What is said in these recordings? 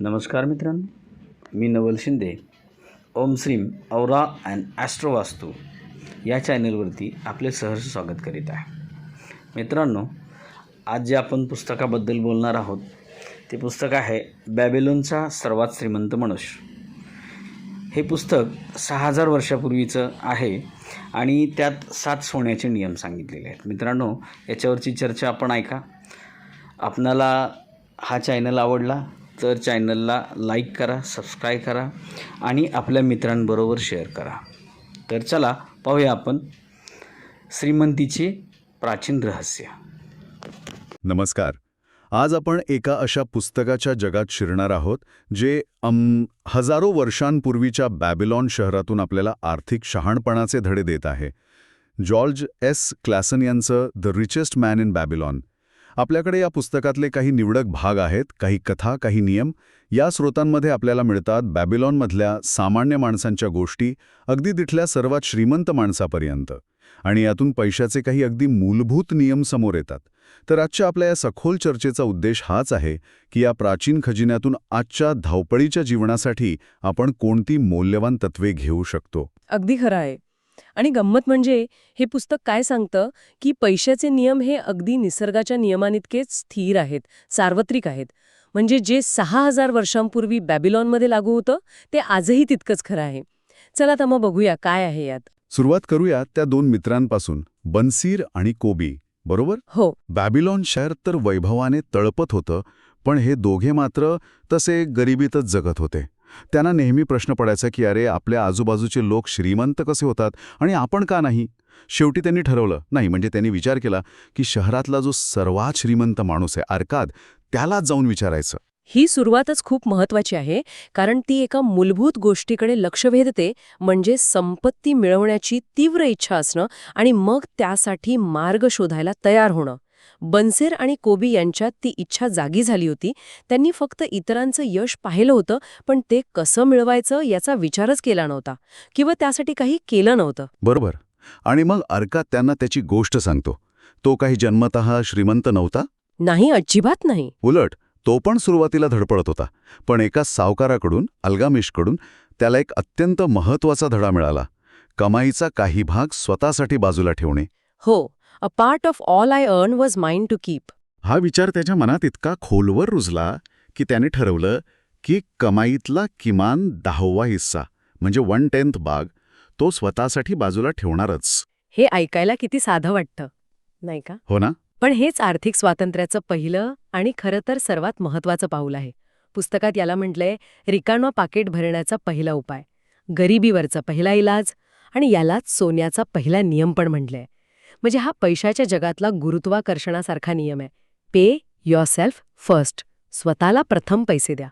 नमस्कार मित्रांनो मी नवल शिंदे. ओम श्रीम औरा अँड ॲस्ट्रोवास्तू या चॅनलवरती आपले सहर्ष स्वागत करीत आहे. मित्रांनो आज जे आपण पुस्तकाबद्दल बोलणार आहोत ते पुस्तक आहे बॅबेलोनचा सर्वात श्रीमंत मनुष्य हे पुस्तक सहा हजार वर्षापूर्वीचं आहे आणि त्यात सात सोन्याचे नियम सांगितलेले आहेत. मित्रांनो याच्यावरची चर्चा आपण ऐका. आपणाला हा चॅनल आवडला तर चॅनलला लाईक करा सबस्क्राईब करा आणि आपल्या मित्रांबरोबर शेअर करा. तर चला पाहूया आपण श्रीमंतीचे प्राचीन रहस्य. नमस्कार. आज आपण एका अशा पुस्तकाच्या जगात शिरणार आहोत जे अम हजारो वर्षांपूर्वीच्या बॅबिलॉन शहरातून आपल्याला आर्थिक शहाणपणाचे धडे देत आहे. जॉर्ज एस क्लॅसन यांचं the richest man in Babylon आपल्याकडे या पुस्तकातले काही निवडक भाग आहेत काही कथा काही नियम. या स्रोतांमध्ये आपल्याला मिळतात बॅबिलॉनमधल्या सामान्य माणसांच्या गोष्टी अगदी तिथल्या सर्वात श्रीमंत माणसापर्यंत. आणि यातून पैशाचे काही अगदी मूलभूत नियम समोर येतात. तर आजच्या आपल्या या सखोल चर्चेचा उद्देश हाच आहे की या प्राचीन खजिन्यातून आजच्या धावपळीच्या जीवनासाठी आपण कोणती मौल्यवान तत्वे घेऊ शकतो. अगदी खरं आहे. आणि गंमत म्हणजे हे पुस्तक काय सांगतं? की पैशाचे नियम हे अगदी निसर्गाच्या नियमांइतकेच स्थिर आहेत सार्वत्रिक आहेत. म्हणजे जे सहा हजार वर्षांपूर्वी बॅबिलॉनमध्ये लागू होतं ते आजही तितकंच खरं आहे. चला तर मग बघूया काय आहे यात. सुरुवात करूया त्या दोन मित्रांपासून बन्सीर आणि कोबी बरोबर? हो. बॅबिलॉन शहर तर वैभवाने तळपत होतं पण हे दोघे मात्र तसे गरिबीतच जगत होते. त्यांना नेहमी प्रश्न पडायचा की अरे आपल्या आजूबाजूचे लोक श्रीमंत कसे होतात आणि आपण का नाही? शेवटी त्यांनी ठरवलं नाही म्हणजे त्यांनी विचार केला की शहरातला जो सर्वात श्रीमंत माणूस आहे अर्काद त्यालाच जाऊन विचारायचं. ही सुरुवातच खूप महत्वाची आहे कारण ती एका मूलभूत गोष्टीकडे लक्ष वेधते म्हणजे संपत्ती मिळवण्याची तीव्र इच्छा असणं आणि मग त्यासाठी मार्ग शोधायला तयार होणं. बनसेर आणि कोबी यांच्यात ती इच्छा जागी झाली होती. त्यांनी फक्त इतरांचं यश पाहिलं होतं पण ते कसं मिळवायचं याचा विचारच केला नव्हता किंवा त्यासाठी काही केलं नव्हतं. बरोबर. आणि मग अर्काद त्यांना त्याची गोष्ट सांगतो. तो काही जन्मतः श्रीमंत नव्हता? नाही अजिबात नाही. उलट तो पण सुरुवातीला धडपडत होता. पण एका सावकाराकडून अल्गामिशकडून त्याला एक अत्यंत महत्त्वाचा धडा मिळाला. कमाईचा काही भाग स्वतःसाठी बाजूला ठेवणे. हो a part of all I earn was mind to keep हा विचार त्याच्या मनात इतका खोलवर रुजला की त्याने ठरवलं की कमाईतला किमान दहावा हिस्सा म्हणजे वन टेन्थ भाग तो स्वतःसाठी बाजूला ठेवणारच. हे ऐकायला किती साधं वाटतं नाही का? हो ना? पण हेच आर्थिक स्वातंत्र्याचं पहिलं आणि खरं तर सर्वात महत्वाचं पाऊल आहे. पुस्तकात याला म्हटलंय रिकाणं पाकिट भरण्याचा पहिला उपाय. गरिबीवरचा पहिला इलाज आणि यालाच सोन्याचा पहिला नियम पण म्हटलंय. म्हणजे हा पैशाच्या जगातला गुरुत्वाकर्षणासारखा नियम आहे. पे युअर सेल्फ फर्स्ट स्वतःला प्रथम पैसे द्या.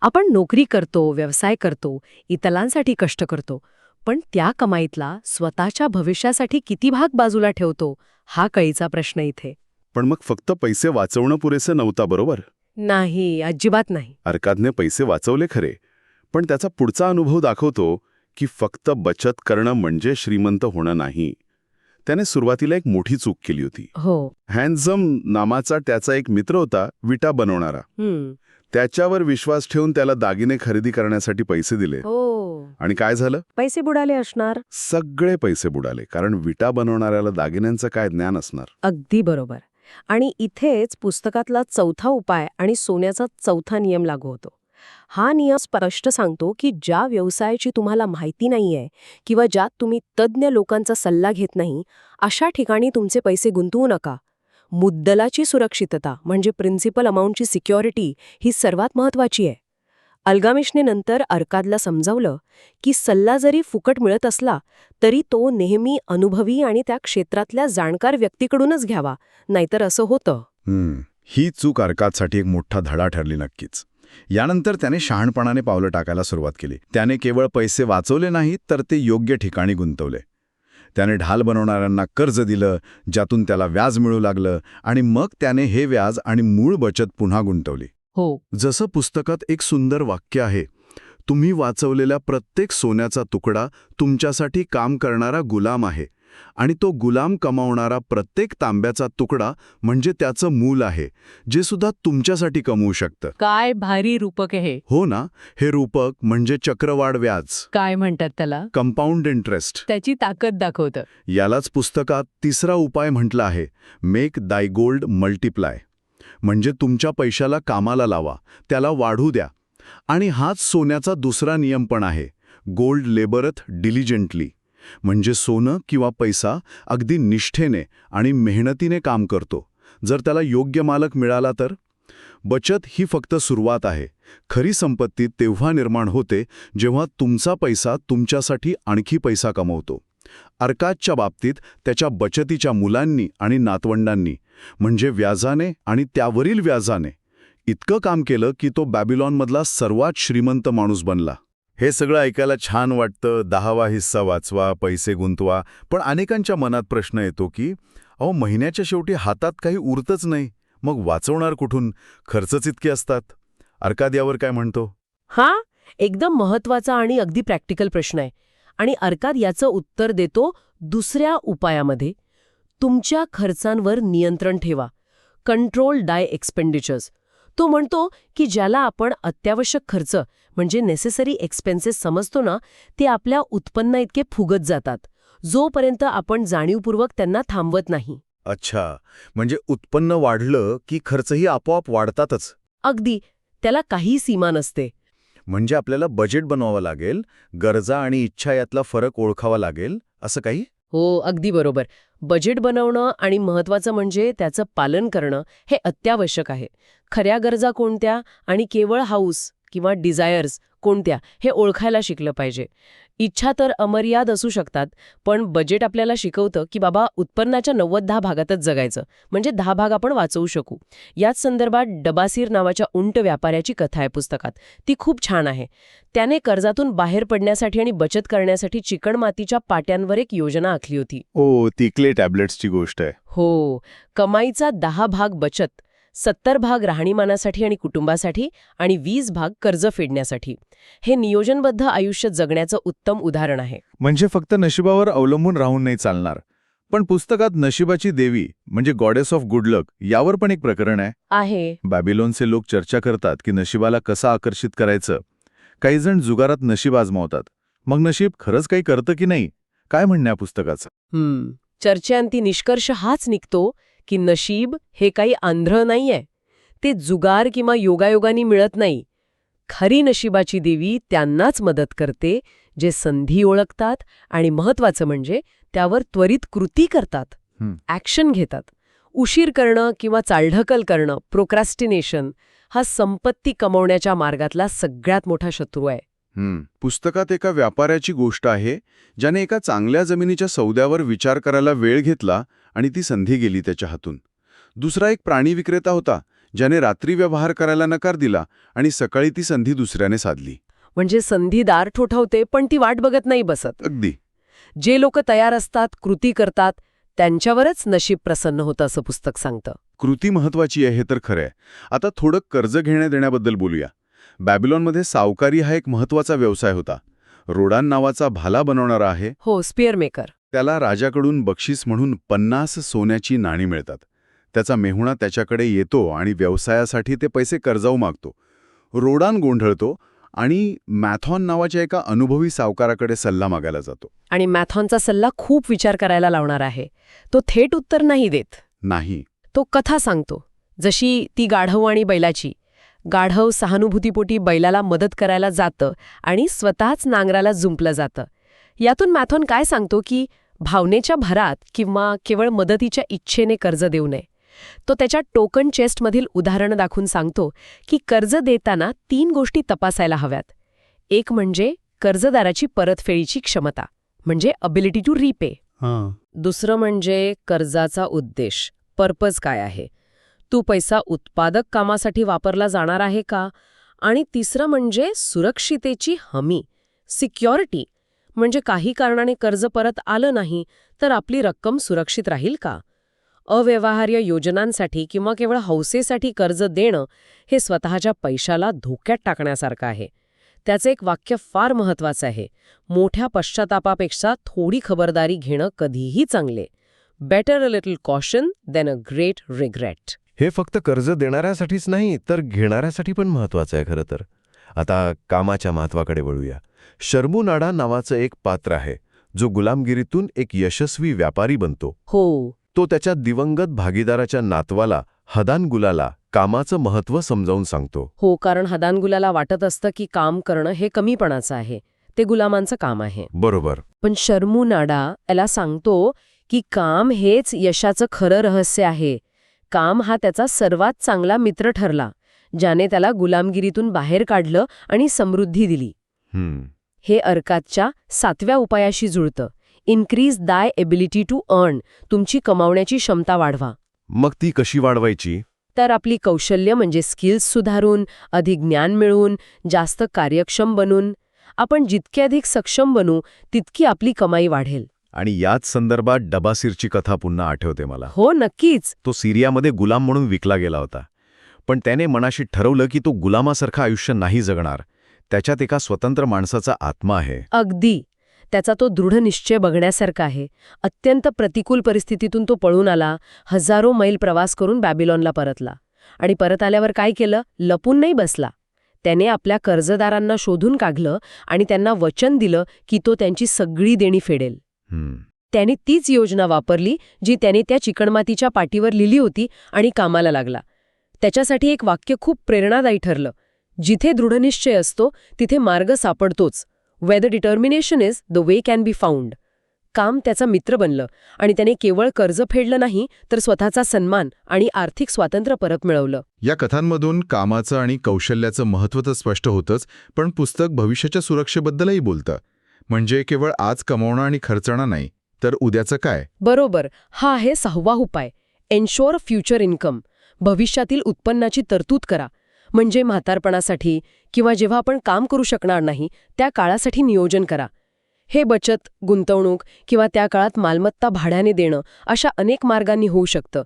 आपण नोकरी करतो व्यवसाय करतो इतरांसाठी कष्ट करतो पण त्या कमाईतला स्वतःच्या भविष्यासाठी किती भाग बाजूला ठेवतो हा कळीचा प्रश्न इथे. पण मग फक्त पैसे वाचवणं पुरेसं नव्हता बरोबर? नाही अजिबात नाही. अर्कादने पैसे वाचवले खरे पण त्याचा पुढचा अनुभव दाखवतो की फक्त बचत करणं म्हणजे श्रीमंत होणं नाही. त्याने सुरुवातीला एक मोठी चूक केली होती. हो. हॅन्झम नामाचा त्याचा एक मित्र होता विटा बनवणारा. हम्म. त्याच्यावर विश्वास ठेवून त्याला दागिने खरेदी करण्यासाठी पैसे दिले. हो. आणि काय झालं? पैसे बुडाले असणार? सगळे पैसे बुडाले कारण विटा बनवणाऱ्याला दागिन्यांचं काय ज्ञान असणार? अगदी बरोबर. आणि इथेच पुस्तकातला चौथा उपाय आणि सोन्याचा चौथा नियम लागू होतो. हा नियम स्पष्ट सांगतो की ज्या व्यवसायाची तुम्हाला माहिती नाहीये किंवा ज्यात तुम्ही तज्ज्ञ लोकांचा सल्ला घेत नाही अशा ठिकाणी तुमचे पैसे गुंतवू नका. मुद्दलाची सुरक्षितता म्हणजे प्रिन्सिपल अमाऊंटची सिक्युरिटी ही सर्वात महत्वाची आहे. अल्गामिशने नंतर अर्कादला समजावलं की सल्ला जरी फुकट मिळत असला तरी तो नेहमी अनुभवी आणि त्या क्षेत्रातल्या जाणकार व्यक्तीकडूनच घ्यावा नाहीतर असं होतं. ही चूक अर्कादसाठी एक मोठा धडा ठरली नक्कीच. यानंतर त्याने शहाणपणाने पावलं टाकायला सुरुवात केली. त्याने केवळ पैसे वाचवले नाहीत तर ते योग्य ठिकाणी गुंतवले. त्याने ढाल बनवणाऱ्यांना कर्ज दिलं ज्यातून त्याला व्याज मिळू लागलं आणि मग त्याने हे व्याज आणि मूळ बचत पुन्हा गुंतवली. हो. जसं पुस्तकात एक सुंदर वाक्य आहे तुम्ही वाचवलेल्या प्रत्येक सोन्याचा तुकडा तुमच्यासाठी काम करणारा गुलाम आहे. आणि तो गुलाम कमावणारा प्रत्येक तांब्याचा तुकडा म्हणजे त्याचं मूल आहे जे सुद्धा तुमच्यासाठी कमवू शकतं. काय भारी रूपक आहे हे. ना हे रूपक म्हणजे चक्रवाढ व्याज. काय म्हणतात त्याला? Compound interest. त्याची ताकद दाखवतं. यालाच पुस्तकात तिसरा उपाय म्हटला आहे मेक दाय गोल्ड मल्टिप्लाय म्हणजे तुमच्या पैशाला कामाला लावा त्याला वाढू द्या. आणि हाच सोन्याचा दुसरा नियम पण आहे गोल्ड लेबरथ डिलिजंटली म्हणजे सोनं किंवा पैसा अगदी निष्ठेने आणि मेहनतीने काम करतो. जर त्याला योग्य मालक मिळाला तर? बचत ही फक्त सुरुवात आहे. खरी संपत्ती तेव्हा निर्माण होते जेव्हा तुमचा पैसा तुमच्यासाठी आणखी पैसा कमवतो. अर्काजच्या बाबतीत त्याच्या बचतीच्या मुलांनी आणि नातवंडांनी म्हणजे व्याजाने आणि त्यावरील व्याजाने. इतकं काम केलं की तो बॅबिलॉनमधला सर्वात श्रीमंत माणूस बनला. हे सगळं ऐकायला छान वाटतं. दहावा हिस्सा वाचवा पैसे गुंतवा. पण अनेकांच्या मनात प्रश्न येतो की अहो महिन्याच्या शेवटी हातात काही उरतच नाही. मग वाचवणार कुठून? खर्चच इतके असतात. अर्काद यावर काय म्हणतो? हा एकदम महत्त्वाचा आणि अगदी प्रॅक्टिकल प्रश्न आहे. आणि अर्काद याचं उत्तर देतो दुसऱ्या उपायामध्ये. तुमच्या खर्चांवर नियंत्रण ठेवा. Control thy expenditures. तो म्हणतो की ज्याला आपण अत्यावश्यक खर्च म्हणजे नेसेसरी एक्सपेन्सेस समजतो ना ते आपल्या उत्पन्न इतके फुगत जातात. जोपर्यंत आपण जाणीवपूर्वक त्यांना थांबवत नाही. अच्छा. म्हणजे उत्पन्न वाढलं की खर्चही आपोआप वाढतातच. अगदी. त्याला काही सीमा नसते. म्हणजे आपल्याला बजेट बनवावं लागेल गरजा आणि इच्छा यातला फरक ओळखावा लागेल असं काही? हो अगदी बरोबर. बजेट बनवणं आणि महत्वाचं म्हणजे त्याचं पालन करणं हे अत्यावश्यक आहे. खऱ्या गरजा कोणत्या आणि केवळ हाऊस किंवा डिझायर्स कोणत्या हे ओळखायला शिकलं पाहिजे. इच्छा तर अमर्याद असू शकतात पण बजेट आपल्याला शिकवतं की बाबा उत्पन्नाच्या नव्वद दहा भागातच जगायचं म्हणजे दहा भाग आपण वाचवू शकू. याच संदर्भात डबासीर नावाच्या उंट व्यापाऱ्याची कथा आहे पुस्तकात. ती खूप छान आहे. त्याने कर्जातून बाहेर पडण्यासाठी आणि बचत करण्यासाठी चिकणमातीच्या पाट्यांवर एक योजना आखली होती. ओ ती क्ले टॅब्लेट्सची गोष्ट आहे. हो कमाईचा दहा भाग बचत. सत्तर भाग राहणीमानासाठी आणि कुटुंबासाठी आणि वीस भाग कर्ज फेडण्यासाठी. हे नियोजनबद्ध आयुष्य जगण्याचं उत्तम उदाहरण आहे. म्हणजे फक्त नशिबावर अवलंबून राहून नाही चालणार. पण पुस्तकात नशिबाची देवी म्हणजे गॉडेस ऑफ गुड लक यावर पण एक प्रकरण आहे. आहे. बॅबिलोनचे लोक चर्चा करतात की नशिबाला कसं आकर्षित करायचं. काही जण जुगारात नशीब आजमावतात. मग नशीब खरंच काही करतं की नाही? काय म्हणणं आहे पुस्तकाचं? चर्चेअंती निष्कर्ष हाच निघतो की नशीब हे काही आंध्र नाहीये ते जुगार किंवा योगायोगानी मिळत नाही खरी नशिबाची देवी त्यांनाच मदत करते जे संधी ओळखतात आणि महत्वाचं म्हणजे त्यावर त्वरित कृती करतात. ॲक्शन घेतात उशीर करणं किंवा चालढकल करणं प्रोक्रॅस्टिनेशन हा संपत्ती कमवण्याच्या मार्गातला सगळ्यात मोठा शत्रू आहे. पुस्तकात एका व्यापाऱ्याची गोष्ट आहे ज्याने एका चांगल्या जमिनीच्या सौद्यावर विचार करायला वेळ घेतला आणि ती संधी गेली त्याच्या हातून. दुसरा एक प्राणी विक्रेता होता ज्याने रात्री व्यवहार करायला नकार दिला आणि सकाळी ती संधी दुसऱ्याने साधली. म्हणजे संधी दार ठोठावते पण ती वाट बघत नाही बसत. अगदी. जे लोक तयार असतात कृती करतात त्यांच्यावरच नशीब प्रसन्न होतं असं पुस्तक सांगतं. कृती महत्वाची आहे हे तर खरं आहे आता थोडं कर्ज घेण्या देण्याबद्दल बोलूया. बॅबिलॉनमध्ये सावकारी हा एक महत्त्वाचा व्यवसाय होता. रोडान नावाचा भाला बनवणारा आहे. हो स्पिअर मेकर त्याला राजाकडून बक्षीस म्हणून पन्नास सोन्याची नाणी मिळतात. त्याचा मेहुणा त्याच्याकडे येतो आणि व्यवसायासाठी ते पैसे कर्जाऊ मागतो. रोडान गोंधळतो आणि मॅथॉन नावाच्या एका अनुभवी सावकाराकडे सल्ला मागायला जातो. आणि मॅथॉनचा सल्ला खूप विचार करायला लावणार आहे. तो थेट उत्तर नाही देत. नाही. तो कथा सांगतो. जशी ती गाढव आणि बैलाची गाढव सहानुभूतीपोटी बैलाला मदत करायला जातं आणि स्वतःच नांगराला जुंपलं जातं. यातून मॅथॉन काय सांगतो की भावनेच्या भरात किंवा केवळ मदतीच्या इच्छेने कर्ज देऊ नये. तो त्याच्या टोकन चेस्टमधील उदाहरणं दाखवून सांगतो की कर्ज देताना तीन गोष्टी तपासायला हव्यात. एक म्हणजे कर्जदाराची परतफेडीची क्षमता म्हणजे अबिलिटी टू रीपे दुसरं म्हणजे कर्जाचा उद्देश पर्पज काय आहे? तू पैसा उत्पादक कामासाठी वापरला जाणार आहे का? आणि तिसरं म्हणजे सुरक्षितेची हमी सिक्युरिटी. म्हणजे काही कारणाने कर्ज परत आलं नाही तर आपली रक्कम सुरक्षित राहील का? अव्यवहार्य योजनांसाठी किंवा केवळ हौसेसाठी कर्ज देणं हे स्वतःच्या पैशाला धोक्यात टाकण्यासारखं आहे. त्याचं एक वाक्य फार महत्वाचं आहे. मोठ्या पश्चातापापेक्षा थोडी खबरदारी घेणं कधीही चांगले. Better a little caution than a great regret हे फक्त कर्ज देणाऱ्यासाठीच नाही तर घेणाऱ्यासाठी पण महत्वाचं आहे खरं तर. आता कामाच्या महत्वाकडे वळूया. शर्मू नावाचं एक पात्र आहे जो गुलामगिरीतून एक यशस्वी व्यापारी बनतो. हो. तो त्याच्या दिवंगत भागीदाराच्या नातवाला हदान गुलाला कामाचं महत्त्व समजावून सांगतो. हो कारण हदानगुलाला वाटत असतं की काम करणं हे कमीपणाचं आहे. ते गुलामांचं काम आहे. बरोबर. पण शर्मू नाडा याला सांगतो की काम हेच यशाचं खरं रहस्य आहे. काम हा त्याचा सर्वात चांगला मित्र ठरला ज्याने त्याला गुलामगिरीतून बाहेर काढलं आणि समृद्धी दिली. हम्म. हे अर्कातच्या सातव्या उपायाशी जुळतं. Increase thy ability to earn तुमची कमावण्याची क्षमता वाढवा. मग ती कशी वाढवायची? तर आपली कौशल्य म्हणजे स्किल्स सुधारून अधिक ज्ञान मिळवून जास्त कार्यक्षम बनून. आपण जितके अधिक सक्षम बनू तितकी आपली कमाई वाढेल. आणि याच संदर्भात डबासीरची कथा पुन्हा आठवते मला. हो नक्कीच. तो सिरियामध्ये गुलाम म्हणून विकला गेला होता. पण त्याने मनाशी ठरवलं की तो गुलामासारखं आयुष्य नाही जगणार. त्याच्यात एका स्वतंत्र माणसाचा आत्मा आहे. अगदी. त्याचा तो दृढ निश्चय बघण्यासारखा आहे. अत्यंत प्रतिकूल परिस्थितीतून तो पळून आला हजारो मैल प्रवास करून बॅबिलॉनला परतला. आणि परत आल्यावर काय केलं? लपून नाही बसला. त्याने आपल्या कर्जदारांना शोधून काढलं आणि त्यांना वचन दिलं की तो त्यांची सगळी देणी फेडेल. त्याने तीच योजना वापरली जी त्याने त्या चिकणमातीच्या पाटीवर लिहिली होती आणि कामाला लागला. त्याच्यासाठी एक वाक्य खूप प्रेरणादायी ठरलं. जिथे दृढनिश्चय असतो तिथे मार्ग सापडतोच. Way the determination is the way can be found काम त्याचा मित्र बनलं आणि त्याने केवळ कर्ज फेडलं नाही तर स्वतःचा सन्मान आणि आर्थिक स्वातंत्र्य परत मिळवलं. या कथांमधून कामाचं आणि कौशल्याचं महत्त्व तर स्पष्ट होतंच पण पुस्तक भविष्याच्या सुरक्षेबद्दलही बोलतं. म्हणजे केवळ आज कमावणं आणि खर्चणं नाही तर उद्याचं काय? बरोबर हा आहे सहावा उपाय. एन्शोअर फ्युचर इन्कम भविष्यातील उत्पन्नाची तरतूद करा. म्हणजे म्हातारपणासाठी किंवा जेव्हा आपण काम करू शकणार नाही त्या काळासाठी नियोजन करा. हे बचत गुंतवणूक किंवा त्या काळात मालमत्ता भाड्याने देणं अशा अनेक मार्गांनी होऊ शकतं.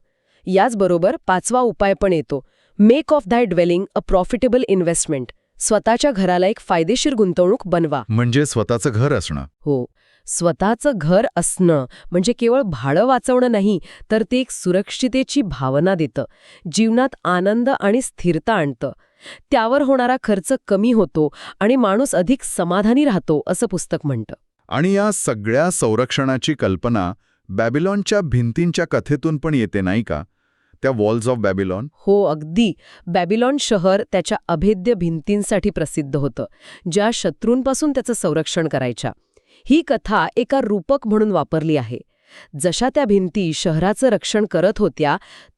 याचबरोबर पाचवा उपाय पण येतो. Make of thy dwelling a profitable investment स्वतःच्या घराला एक फायदेशीर गुंतवणूक बनवा. म्हणजे स्वतःचं घर असणं. हो. स्वतःचं घर असणं म्हणजे केवळ भाडं वाचवणं नाही तर ते एक सुरक्षितेची भावना देतं. जीवनात आनंद आणि स्थिरता आणतं. त्यावर होणारा खर्च कमी होतो आणि माणूस अधिक समाधानी राहतो असं पुस्तक म्हणतं. आणि या सगळ्या संरक्षणाची कल्पना बॅबिलॉनच्या भिंतींच्या कथेतून पण येते नाही का? त्या वॉल्स ऑफ बॅबिलॉन हो अगदी. बॅबिलॉन शहर त्याच्या अभेद्य भिंतींसाठी प्रसिद्ध होतं ज्या शत्रूंपासून त्याचं संरक्षण करायच्या. ही कथा एका रूपक म्हणून वापरली आहे. जशा त्या भिंती शहराचं रक्षण करत होत्या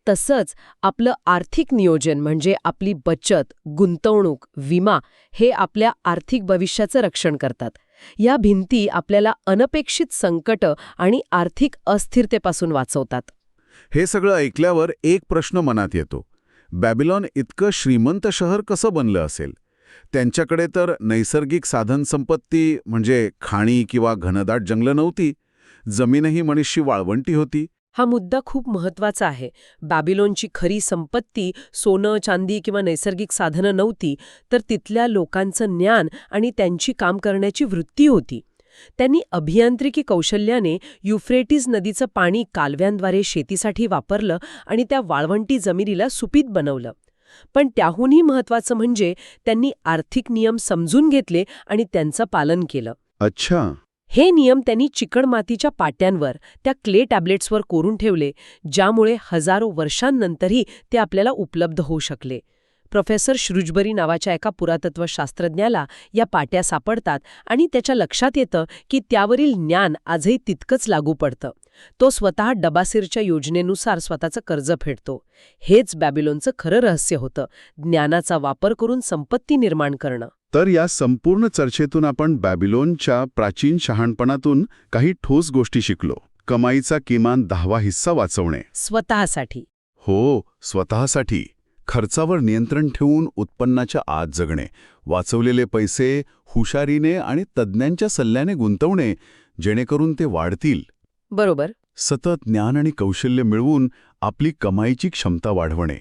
तसंच आपलं आर्थिक नियोजन म्हणजे आपली बचत गुंतवणूक विमा हे आपल्या आर्थिक भविष्याचं रक्षण करतात. या भिंती आपल्याला अनपेक्षित संकट आणि आर्थिक अस्थिरतेपासून वाचवतात. हे सगळं ऐकल्यावर एक प्रश्न मनात येतो. बॅबिलॉन इतकं श्रीमंत शहर कसं बनलं असेल? त्यांच्याकडे तर नैसर्गिक साधनसंपत्ती म्हणजे खाणी किंवा घनदाट जंगलं नव्हती. जमीनही मनुष्य वाळवंटी होती. हा मुद्दा खूप महत्त्वाचा आहे. बॅबिलोनची खरी संपत्ती सोनं चांदी किंवा नैसर्गिक साधनं नव्हती तर तिथल्या लोकांचं ज्ञान आणि त्यांची काम करण्याची वृत्ती होती. त्यांनी अभियांत्रिकी कौशल्याने युफ्रेटिस नदीचं पाणी कालव्यांद्वारे शेतीसाठी वापरलं आणि त्या वाळवंटी जमिनीला सुपीत बनवलं. पण त्याहूनही महत्वाचं म्हणजे त्यांनी आर्थिक नियम समजून घेतले आणि त्यांचं पालन केलं. अच्छा. हे नियम त्यांनी चिकणमातीच्या पाट्यांवर त्या क्ले टॅब्लेट्सवर कोरून ठेवले ज्यामुळे हजारो वर्षांनंतरही ते आपल्याला उपलब्ध होऊ शकले. प्रोफेसर श्रुजबरी नावाच्या एका पुरातत्वशास्त्रज्ञाला या पाट्या सापडतात आणि त्याच्या लक्षात येतं की त्यावरील ज्ञान आजही तितकंच लागू पडतं. तो स्वतः डबासीरच्या योजनेनुसार स्वतःचं कर्ज फेडतो. हेच बॅबिलोनचं खरं रहस्य होतं ज्ञानाचा वापर करून संपत्ती निर्माण करणं. तर या संपूर्ण चर्चेतून आपण बॅबिलोनच्या प्राचीन शहाणपणातून काही ठोस गोष्टी शिकलो. कमाईचा किमान दहावा हिस्सा वाचवणे. स्वतःसाठी. हो स्वतःसाठी. खर्चावर नियंत्रण ठेवून उत्पन्नाच्या आत जगणे वाचवलेले पैसे हुशारीने आणि तज्ज्ञांच्या सल्ल्याने गुंतवणे जेणेकरून ते वाढतील. बरोबर. सतत ज्ञान आणि कौशल्य मिळवून आपली कमाईची क्षमता वाढवणे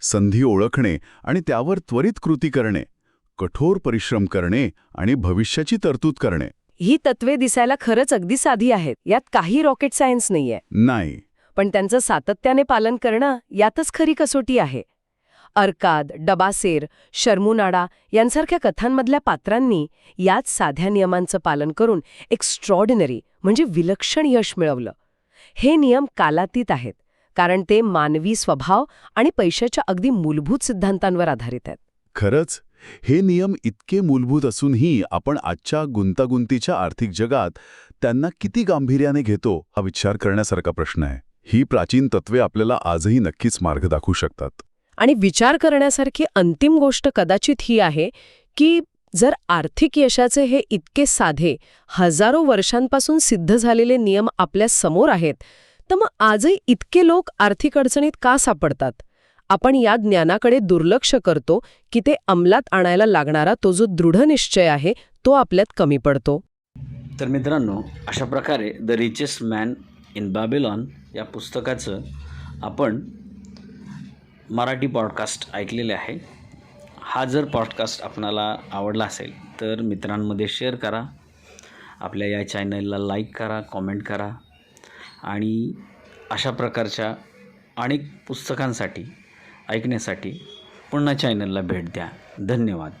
संधी ओळखणे आणि त्यावर त्वरित कृती करणे कठोर परिश्रम करणे आणि भविष्याची तरतूद करणे. ही तत्वे दिसायला खरंच अगदी साधी आहेत. यात काही रॉकेट सायन्स नाहीये. नाही. पण त्यांचं सातत्याने पालन करणं यातच खरी कसोटी आहे. अर्काद डबासेर शर्मुनाडा यांसारख्या कथांमधल्या पात्रांनी याच साध्या नियमांचं पालन करून एक्स्ट्रॉर्डिनरी म्हणजे विलक्षण यश मिळवलं. हे नियम कालातीत आहेत कारण ते मानवी स्वभाव आणि पैशाच्या अगदी मूलभूत सिद्धांतांवर आधारित आहेत. खरंच हे नियम इतके मूलभूत असूनही आपण आजच्या गुंतागुंतीच्या आर्थिक जगात त्यांना किती गांभीर्याने घेतो हा विचार करण्यासारखा प्रश्न आहे. ही प्राचीन तत्वे आपल्याला आजही नक्कीच मार्ग दाखवू शकतात. आणि विचार करण्यासारखी अंतिम गोष्ट कदाचित ही आहे की जर आर्थिक यशाचे हे इतके साधे हजारो वर्षांपासून सिद्ध झालेले नियम आपल्यासमोर आहेत तर मग आजही इतके लोक आर्थिक अडचणीत का सापडतात? आपण या ज्ञानाकडे दुर्लक्ष करतो की ते अंमलात आणायला लागणारा तो जो दृढ निश्चय आहे तो आपल्यात कमी पडतो. तर मित्रांनो अशा प्रकारे the richest man in Babylon या पुस्तकाचं आपण मराठी पॉडकास्ट ऐकलेले आहे. हा जर पॉडकास्ट आपणाला आवडला असेल तर मित्रांमध्ये शेअर करा. आपल्या या चॅनलला लाईक करा कॉमेंट करा. आणि अशा प्रकारच्या अनेक पुस्तकांसाठी ऐकण्यासाठी पुन्हा चॅनलला भेट द्या. धन्यवाद.